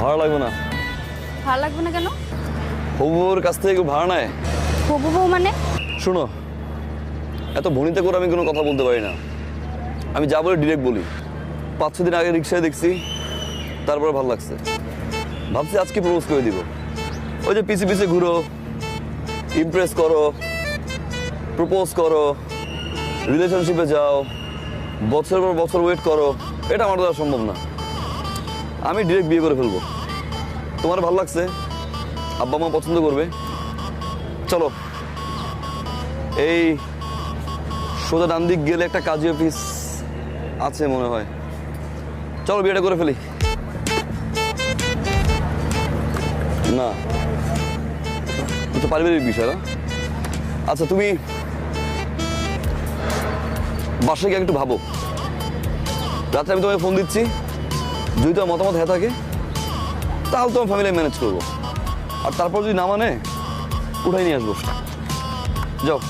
ভাড়া লাগবে না। ভালো লাগবে না কেন? হবুর কাছ থেকে কেউ ভাড়া নেয়? হবু বউ মানে? শোনো এত ভনিতে করে আমি কোনো কথা বলতে পারি না। আমি যা বলে ডিরেক্ট বলি। পাঁচ দিন আগে রিক্সায় দেখছি তারপরে ভালো লাগছে। ভাবছি আজকে প্রপোজ করে দিব। ওই যে পিছে পিছে ঘুরো ইমপ্রেস করো প্রপোজ করো রিলেশনশিপে যাও বছর পর বছর ওয়েট করো এটা আমার দ্বারা সম্ভব না। আমি ডিরেক্ট বিয়ে করে ফেলব। তোমার ভালো লাগছে, আব্বা মা পছন্দ করবে। চলো, এই সোজা ডান দিক গেলে একটা কাজী অফিস আছে মনে হয়। চলো বিয়েটা করে ফেলি। না, এটা পারিবারিক বিষয় না। আচ্ছা তুমি বাসায় গিয়ে একটু ভাবো। রাত্রে আমি তোমাকে ফোন দিচ্ছি। যদি মতামত হয়ে থাকে, তাহলে তোমার ফ্যামিলি ম্যানেজ করব। আর তারপর যদি না মানে উঠাই নিয়ে আসব। যাও।